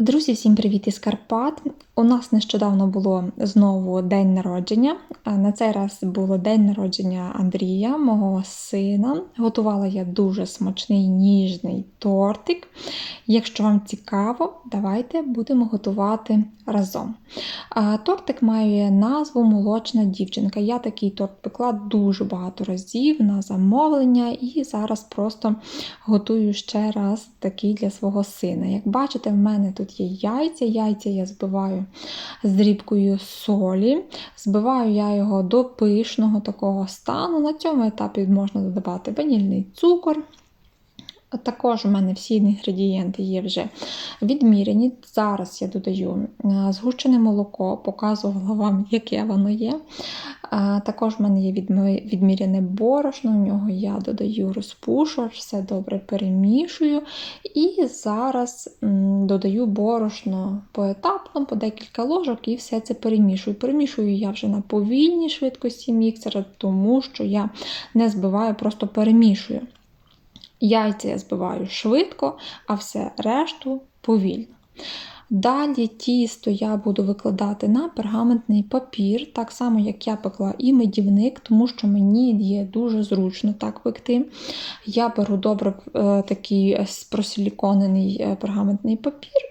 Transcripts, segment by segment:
Друзі, всім привіт із Карпат! У нас нещодавно було знову день народження. На цей раз було день народження Андрія, мого сина. Готувала я дуже смачний ніжний тортик. Якщо вам цікаво, давайте будемо готувати разом. Тортик має назву Молочна дівчинка. Я такий торт пекла дуже багато разів на замовлення і зараз просто готую ще раз такий для свого сина. Як бачите, в мене тут є яйця. Яйця я збиваю з дрібкою солі. Збиваю я його до пишного такого стану. На цьому етапі можна додавати ванільний цукор. Також у мене всі інгредієнти є вже відміряні. Зараз я додаю е, згущене молоко, показувала вам, яке воно є. Також в мене є відміряне борошно, в нього я додаю розпушувач, все добре перемішую. І зараз додаю борошно поетапно, по декілька ложок, і все це перемішую. Перемішую я вже на повільній швидкості міксера, тому що я не збиваю, просто перемішую. Яйця я збиваю швидко, а все решту повільно. Далі тісто я буду викладати на пергаментний папір, так само, як я пекла і медівник, тому що мені є дуже зручно так пекти. Я беру добре е, такий е, просиліконений е, пергаментний папір,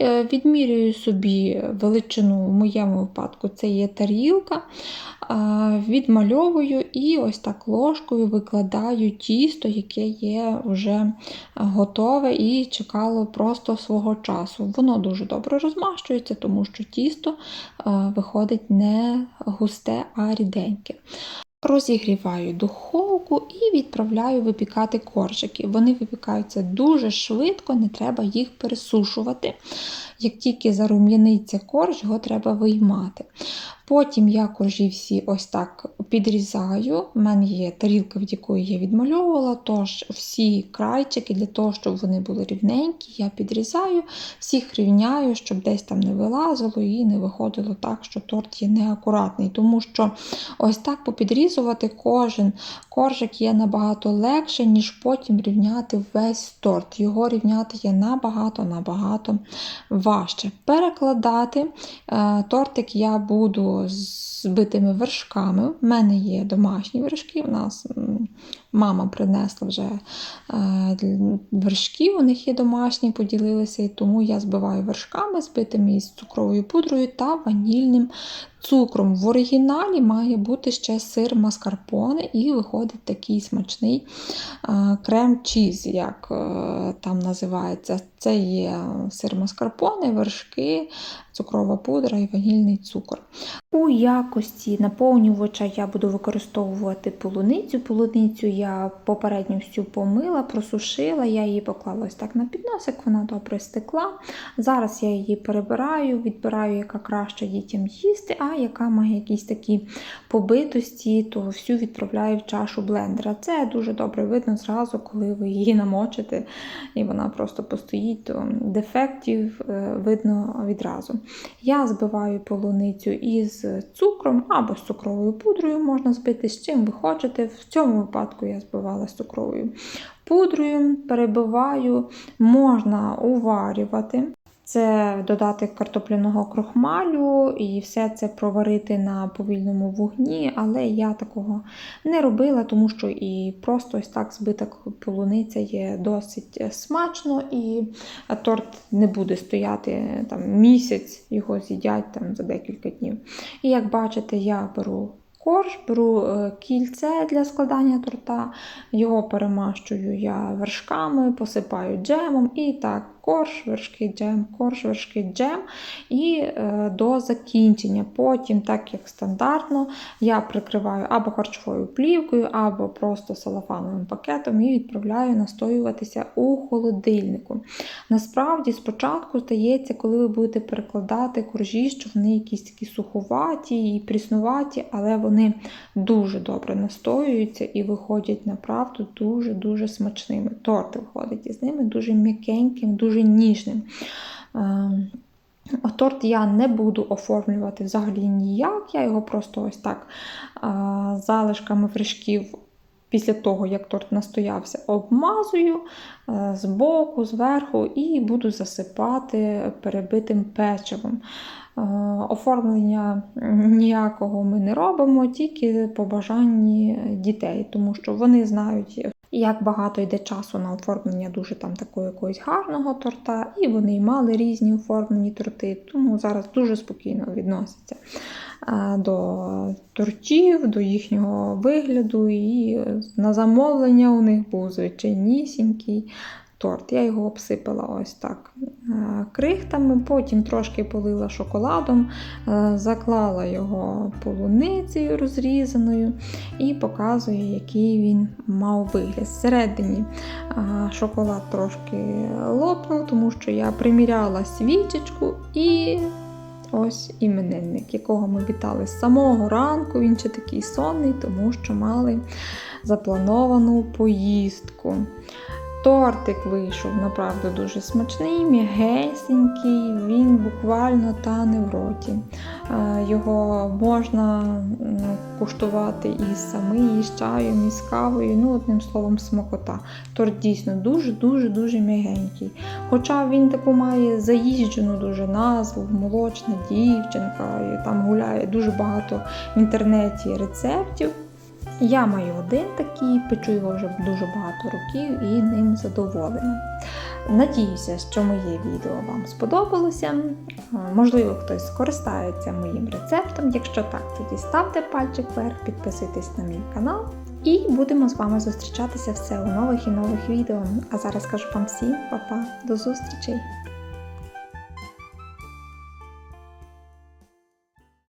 відмірюю собі величину, в моєму випадку це є тарілка, е, відмальовую і ось так ложкою викладаю тісто, яке є вже готове і чекало просто свого часу. Воно дуже добре розмащується, тому що тісто е, виходить не густе, а ріденьке. Розігріваю духовку і відправляю випікати коржики. Вони випікаються дуже швидко, не треба їх пересушувати. Як тільки зарум'яниться корж, його треба виймати. Потім я коржі всі ось так підрізаю. У мене є тарілка, від якої я відмальовувала, тож всі крайчики для того, щоб вони були рівненькі, я підрізаю, всіх рівняю, щоб десь там не вилазило і не виходило так, що торт є неакуратний. Тому що ось так попідрізувати кожен коржик є набагато легше, ніж потім рівняти весь торт. Його рівняти є набагато-набагато важче. Перекладати е, тортик я буду з збитими вершками. У мене є домашні вершки. У нас мама принесла вже е, вершки, у них є домашні, поділилися, і тому я збиваю вершками, збитими із цукровою пудрою та ванільним цукром. В оригіналі має бути ще сир маскарпоне, і виходить такий смачний е, крем-чіз, як е, там називається. Це є сир маскарпоне, вершки, цукрова пудра і ванільний цукор. У якості наповнювача я буду використовувати полуницю. Полуницю я попередньо всю помила, просушила, я її поклала ось так на підносик, вона добре стекла. Зараз я її перебираю, відбираю, яка краще дітям їсти, а яка має якісь такі побитості, то всю відправляю в чашу блендера. Це дуже добре видно зразу, коли ви її намочите, і вона просто постоїть, то дефектів е, видно відразу. Я збиваю полуницю із цукром або з цукровою пудрою, можна збити з чим ви хочете. В цьому випадку я збивала з цукровою пудрою, перебиваю, можна уварювати. Це додати картопляного крохмалю і все це проварити на повільному вогні, але я такого не робила, тому що і просто ось так збита полуниця є досить смачно, і торт не буде стояти там місяць, його з'їдять там за декілька днів. І як бачите, я беру корж, беру е, кільце для складання торта, його перемащую я вершками, посипаю джемом і так. Корж, вершки, джем, корж, вершки, джем. І е, до закінчення. Потім, так як стандартно, я прикриваю або харчовою плівкою, або просто салафановим пакетом і відправляю настоюватися у холодильнику. Насправді, спочатку здається, коли ви будете перекладати коржі, що вони якісь такі суховаті і пріснуваті, але вони дуже добре настоюються і виходять направду дуже-дуже смачними. Торт виходить із ними дуже м'якеньким, дуже ніжним. Ем, Торт я не буду оформлювати взагалі ніяк. Я його просто ось так залишками фришків після того, як торт настоявся, обмазую збоку, з боку, зверху і буду засипати перебитим печивом. Е, Оформлення ніякого ми не робимо, тільки по бажанні дітей, тому що вони знають, як багато йде часу на оформлення дуже там такого якогось гарного торта, і вони мали різні оформлені торти, тому зараз дуже спокійно відносяться е, до тортів, до їхнього вигляду. І на замовлення у них був звичайнісінький торт. Я його обсипала ось так е, крихтами, потім трошки полила шоколадом, е, заклала його полуницею розрізаною і показую, який він мав вигляд. Зсередині е, шоколад трошки лопнув, тому що я приміряла свічечку і. Ось іменинник, якого ми вітали з самого ранку. Він ще такий сонний, тому що мали заплановану поїздку. Тортик вийшов направду дуже смачний, м'ягесенький, він буквально тане в роті. Е, Його можна куштувати і самий, і з чаєм, і з кавою. Ну, одним словом, смакота. Торт дійсно дуже-дуже дуже м'ягенький. Хоча він таку має заїжджену дуже назву, молочна дівчинка, і там гуляє дуже багато в інтернеті рецептів. Я маю один такий, печу його вже дуже багато років і ним задоволена. Надіюся, що моє відео вам сподобалося. Можливо, хтось скористається моїм рецептом. Якщо так, тоді ставте пальчик вверх, підписуйтесь на мій канал. І будемо з вами зустрічатися все у нових і нових відео. А зараз кажу вам всім па-па, до зустрічей!